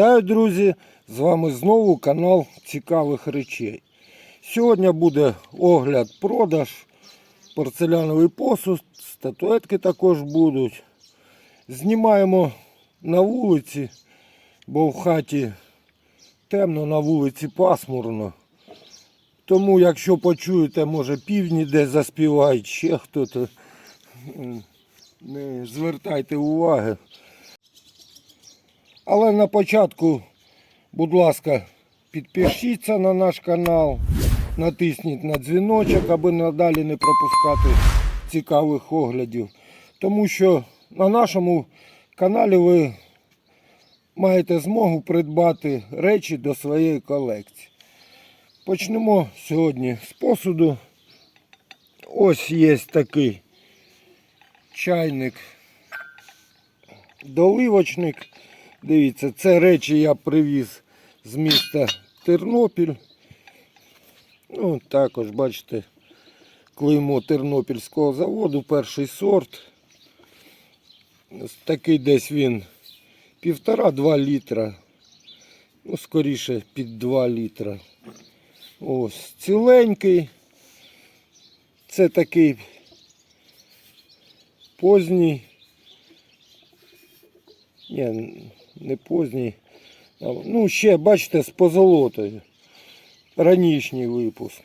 Вітаю, друзі! З вами знову канал Цікавих речей. Сьогодні буде огляд продаж, порцеляновий посуд, статуетки також будуть. Знімаємо на вулиці, бо в хаті темно, на вулиці пасмурно. Тому, якщо почуєте, може півні десь заспівають, ще хтось, м, не звертайте уваги. Але на початку, будь ласка, підпишіться на наш канал, натисніть на дзвіночок, аби надалі не пропускати цікавих оглядів. Тому що на нашому каналі ви маєте змогу придбати речі до своєї колекції. Почнемо сьогодні з посуду. Ось є такий чайник, доливочник. Дивіться, це речі я привіз з міста Тернопіль. Ну, також, бачите, клеймо Тернопільського заводу, перший сорт. Такий десь він півтора-два літра. Ну, скоріше під 2 літра. Ось, ціленький. Це такий поздній. Ні, не поздній. Ну, ще, бачите, з позолотою. Ранішній випуск.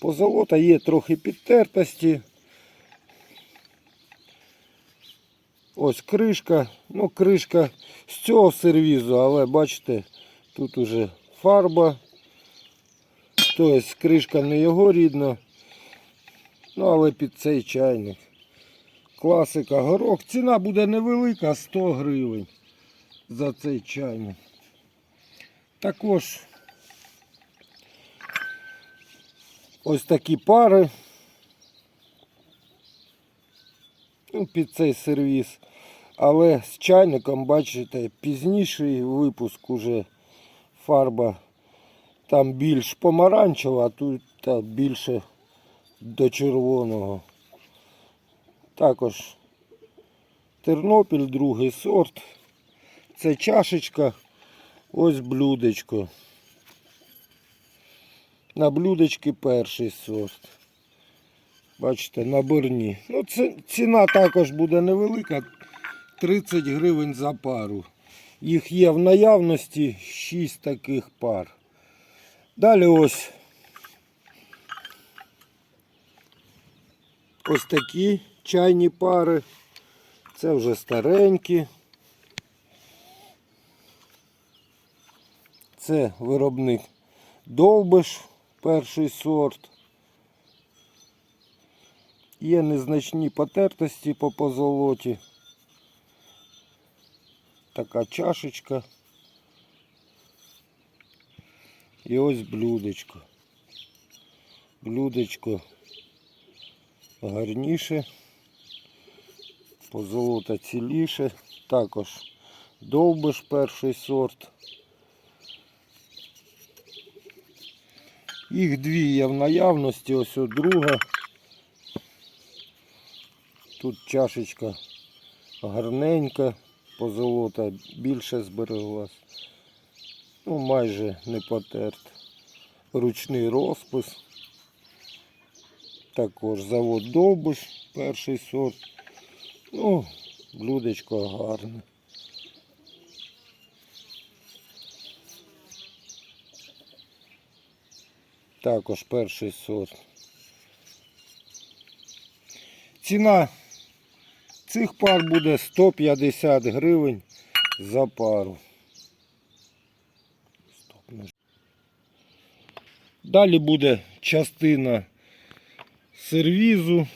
Позолота є трохи підтертості. Ось кришка. Ну, кришка з цього сервізу, але бачите, тут уже фарба. Тобто кришка не його рідна. Ну, але під цей чайник. Класика горох. Ціна буде невелика, 100 гривень за цей чайник. Також ось такі пари. Ну, під цей сервіс. Але з чайником, бачите, пізніший випуск уже фарба там більш помаранчева, а тут та, більше до червоного. Також Тернопіль, другий сорт. Це чашечка, ось блюдечко. На блюдечки перший сорт. Бачите, на борні. Ну, це, ціна також буде невелика. 30 гривень за пару. Їх є в наявності 6 таких пар. Далі ось ось такі чайні пари. Це вже старенькі. Це виробник Довбиш, перший сорт. Є незначні потертості по позолоті. Така чашечка. І ось блюдечко. Блюдечко гарніше, позолота ціліше. Також довбиш перший сорт. Їх дві є в наявності, ось о друга. Тут чашечка гарненька, позолота більше збереглась. Ну, майже не потерт. Ручний розпис. Також завод Довбуш, перший сорт. Ну, блюдечко гарне. Також перший сорт. Ціна цих пар буде 150 гривень за пару. Далі буде частина сервізу.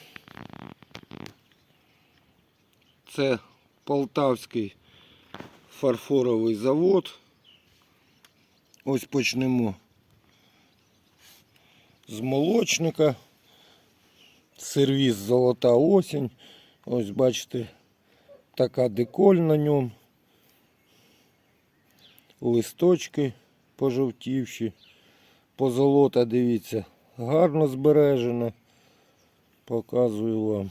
Це Полтавський фарфоровий завод. Ось почнемо з молочника. Сервіз золота осінь. Ось бачите, така деколь на ньому. Листочки пожовтівші. Позолота, дивіться, гарно збережена. Показую вам.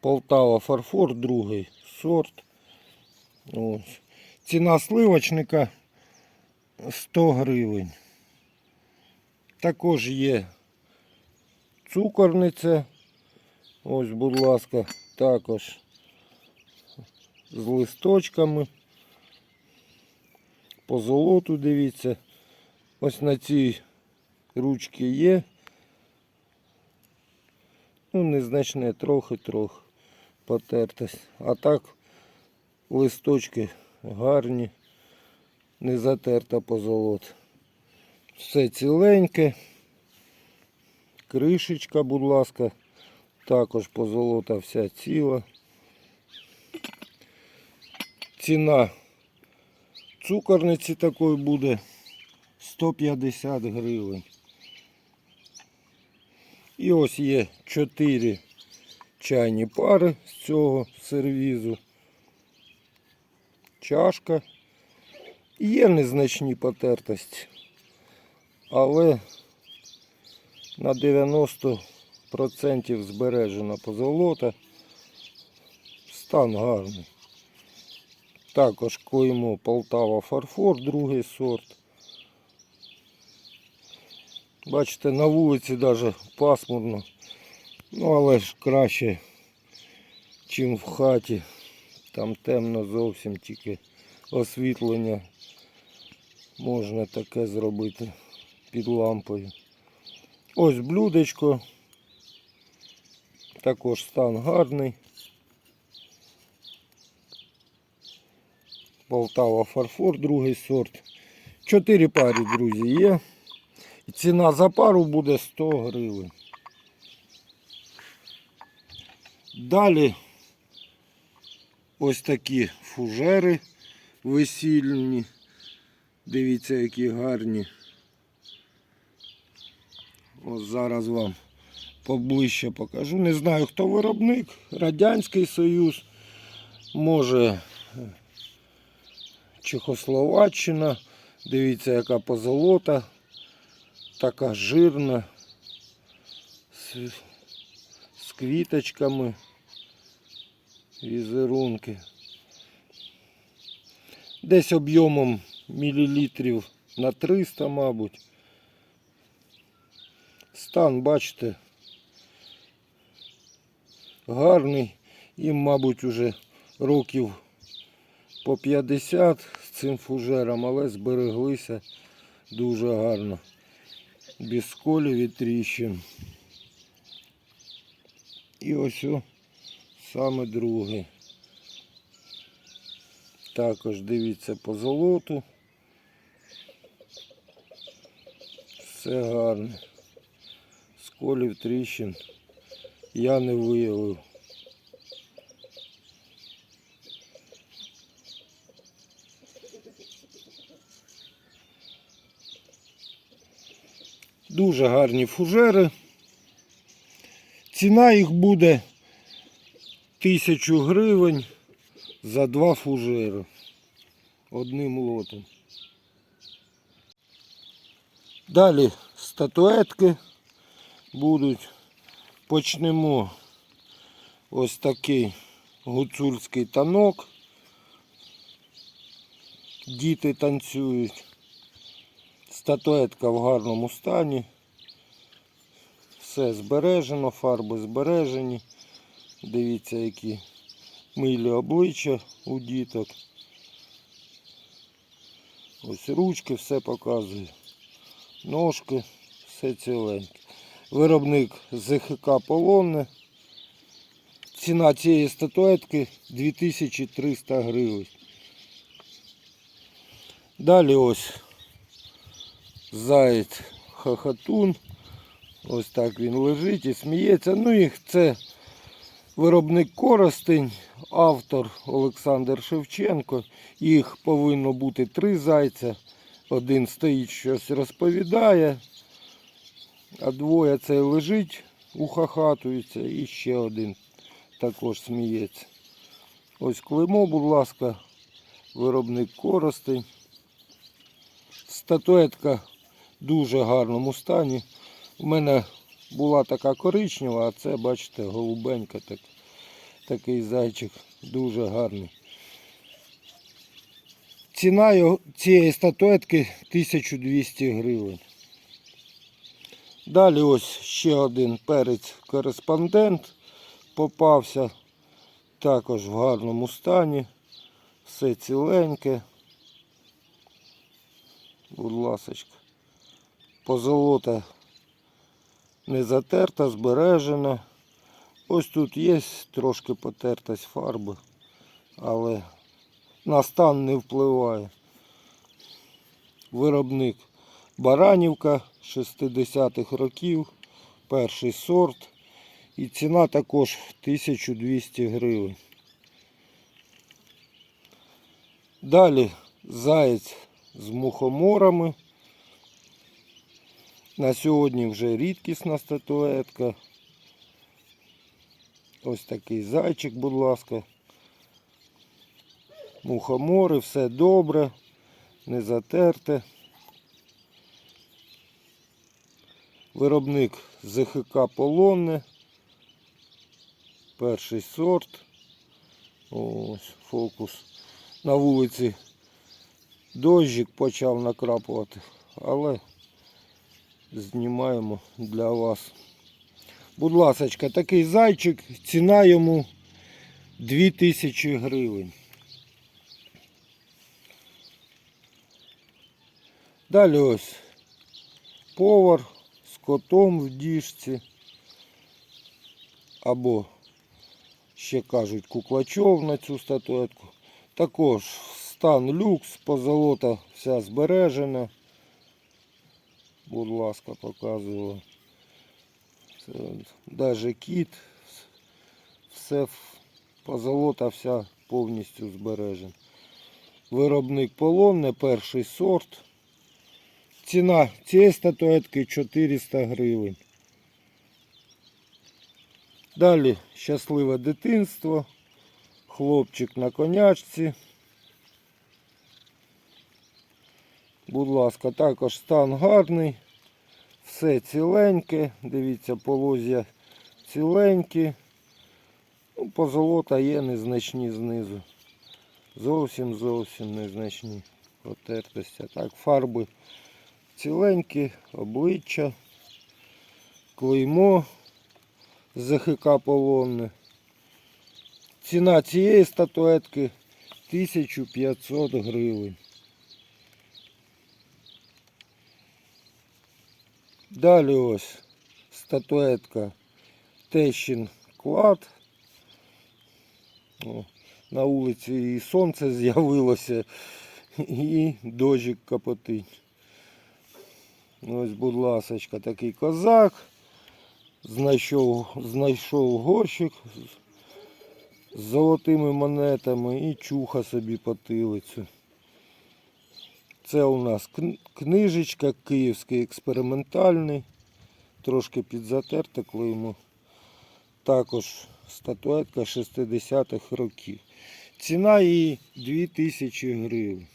Полтава фарфор, другий сорт. Ось. Ціна сливочника 100 гривень. Також є цукорниця. Ось, будь ласка, також з листочками. По золоту дивіться. Ось на цій ручці є. Ну, незначне, трохи-трохи потертость. А так листочки гарні, не затерта позолот. Все ціленьке. Кришечка, будь ласка, також позолота вся ціла. Ціна цукорниці такої буде 150 гривень. І ось є 4 чайні пари з цього сервізу. Чашка. Є незначні потертості, але на 90% збережена позолота. Стан гарний. Також клеймо Полтава фарфор, другий сорт. Бачите, на вулиці навіть пасмурно. Ну, але ж краще, чим в хаті. Там темно зовсім тільки освітлення можна таке зробити під лампою. Ось блюдечко. Також стан гарний. Полтава фарфор, другий сорт. Чотири пари, друзі, є. Ціна за пару буде 100 гривень. Далі ось такі фужери весільні. Дивіться, які гарні. Ось зараз вам поближче покажу. Не знаю, хто виробник. Радянський Союз. Може Чехословаччина. Дивіться, яка позолота. Така жирна. З, з квіточками. Візерунки. Десь об'ємом мілілітрів на 300, мабуть. Стан, бачите, гарний. Їм, мабуть, уже років по 50 з цим фужером, але збереглися дуже гарно. Без сколів і тріщин. І ось о, саме другий. Також дивіться по золоту. Все гарне. Сколів тріщин я не виявив. Дуже гарні фужери. Ціна їх буде тисячу гривень за два фужери одним лотом. Далі статуетки будуть. Почнемо ось такий гуцульський танок. Діти танцюють. Статуетка в гарному стані. Все збережено, фарби збережені. Дивіться, які милі обличчя у діток. Ось ручки, все показує. Ножки, все ціленьке. Виробник ЗХК Полонне. Ціна цієї статуетки 2300 гривень. Далі ось заєць хахатун. Ось так він лежить і сміється. Ну їх це виробник Коростень, автор Олександр Шевченко. Їх повинно бути три зайця. Один стоїть щось розповідає, а двоє цей лежить, ухахатується і ще один також сміється. Ось клеймо, будь ласка, виробник Коростень. Статуетка в дуже гарному стані. У мене була така коричнева, а це, бачите, голубенька так. такий зайчик, дуже гарний. Ціна цієї статуетки 1200 гривень. Далі ось ще один перець кореспондент попався. Також в гарному стані. Все ціленьке. Будь ласочка. Позолота не затерта, збережена. Ось тут є трошки потертость фарби, але на стан не впливає. Виробник Баранівка 60-х років, перший сорт. І ціна також 1200 гривень. Далі заєць з мухоморами. На сьогодні вже рідкісна статуетка. Ось такий зайчик, будь ласка. Мухомори, все добре, не затерте. Виробник ЗХК Полонне. Перший сорт. Ось фокус. На вулиці дощик почав накрапувати, але знімаємо для вас. Будь ласочка, такий зайчик, ціна йому 2000 гривень. Далі ось повар з котом в діжці. Або ще кажуть куклачов на цю статуетку. Також стан люкс, позолота вся збережена. Будь ласка, показую. Даже кіт, все позолота вся повністю збережена. Виробник полонне, перший сорт. Ціна цієї статуетки 400 гривень. Далі щасливе дитинство. Хлопчик на конячці. Будь ласка, також стан гарний. Все ціленьке. Дивіться, полозья ціленькі. Ну, позолота є незначні знизу. Зовсім зовсім незначні потертості. Так, фарби ціленькі, обличчя, клеймо ЗХК полонне. Ціна цієї статуетки 1500 гривень. Далі ось статуетка Тещин клад. О, на вулиці і сонце з'явилося, і дощик капотить. Ось, будь ласочка, такий козак. Знайшов, знайшов горщик з золотими монетами і чуха собі потилицю. Це у нас книжечка київський експериментальний, трошки підзатерте клеймо. Також статуетка 60-х років. Ціна її 2000 гривень.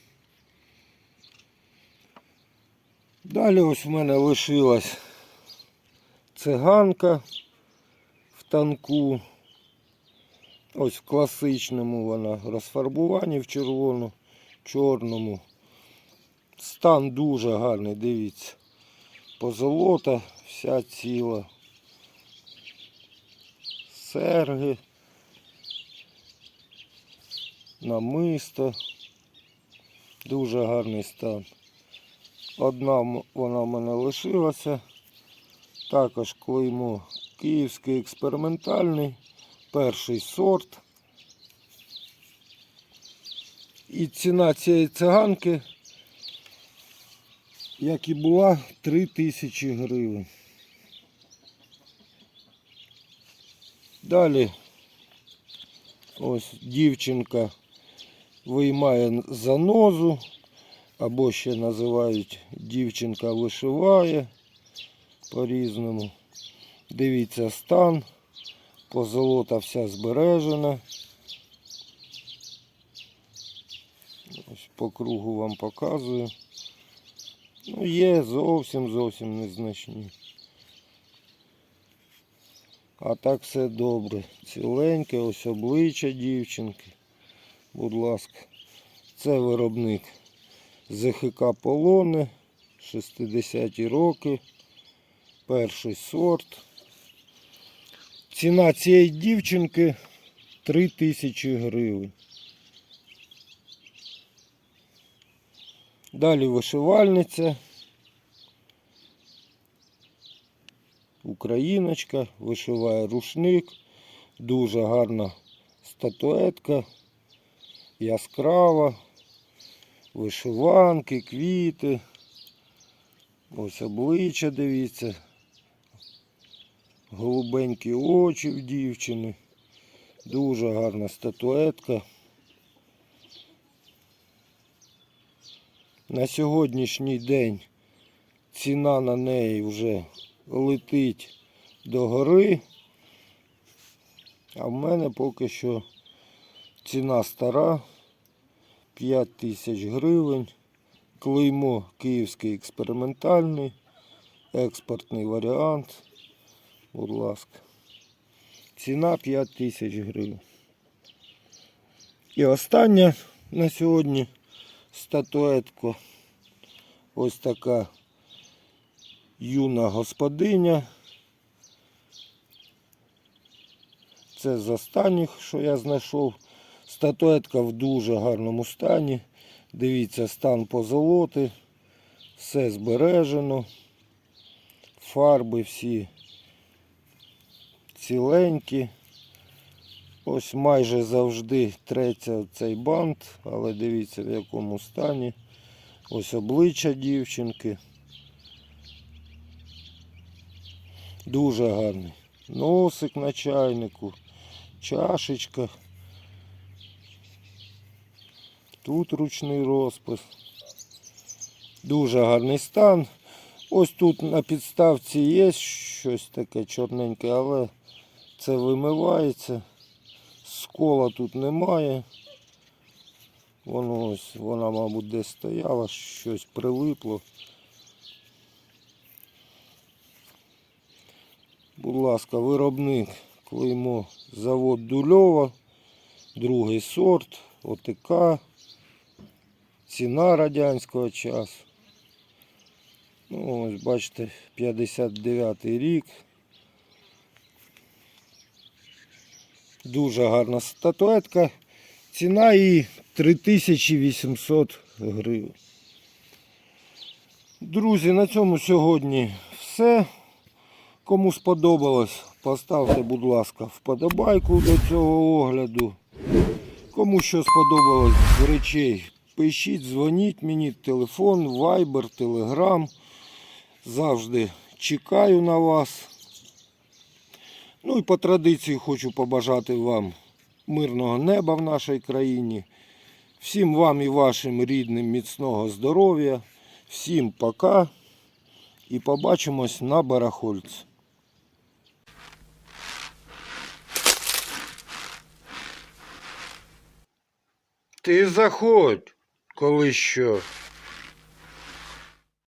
Далі ось в мене лишилась циганка в танку. Ось в класичному вона розфарбування в червону, чорному. Стан дуже гарний, дивіться. Позолота вся ціла. Серги. Намисто. Дуже гарний стан. Одна вона в мене лишилася. Також клеймо Київський експериментальний, перший сорт. І ціна цієї циганки, як і була, 3000 гривень. Далі ось дівчинка виймає занозу, або ще називають дівчинка вишиває по-різному. Дивіться стан, позолота вся збережена. Ось по кругу вам показую. Ну, є зовсім зовсім незначні. А так все добре. Ціленьке, ось обличчя дівчинки. Будь ласка. Це виробник ЗХК Полони. 60-ті роки. Перший сорт. Ціна цієї дівчинки 3000 гривень. Далі вишивальниця. Україночка, вишиває рушник. Дуже гарна статуетка, яскрава, вишиванки, квіти. Ось обличчя, дивіться. Голубенькі очі в дівчини. Дуже гарна статуетка. На сьогоднішній день ціна на неї вже летить до гори. А в мене поки що ціна стара 5 тисяч гривень. Клеймо Київський експериментальний, експортний варіант. Будь ласка. Ціна 5 тисяч гривень. І остання на сьогодні статуетка. Ось така юна господиня. Це з останніх, що я знайшов. Статуетка в дуже гарному стані. Дивіться, стан позолоти. Все збережено. Фарби всі ціленькі. Ось майже завжди треться цей бант, але дивіться в якому стані. Ось обличчя дівчинки. Дуже гарний. Носик на чайнику, чашечка. Тут ручний розпис. Дуже гарний стан. Ось тут на підставці є щось таке чорненьке, але це вимивається. Скола тут немає. Воно ось, вона, мабуть, десь стояла, щось прилипло. Будь ласка, виробник клеймо завод Дульова, другий сорт, ОТК, ціна радянського часу. Ну, ось бачите, 59 рік. Дуже гарна статуетка. Ціна її 3800 гривень. Друзі, на цьому сьогодні все. Кому сподобалось, поставте, будь ласка, вподобайку до цього огляду. Кому що сподобалось з речей, пишіть, дзвоніть мені, телефон, вайбер, телеграм. Завжди чекаю на вас. Ну і по традиції хочу побажати вам мирного неба в нашій країні. Всім вам і вашим рідним міцного здоров'я. Всім пока. І побачимось на барахольці. Ти заходь, коли що.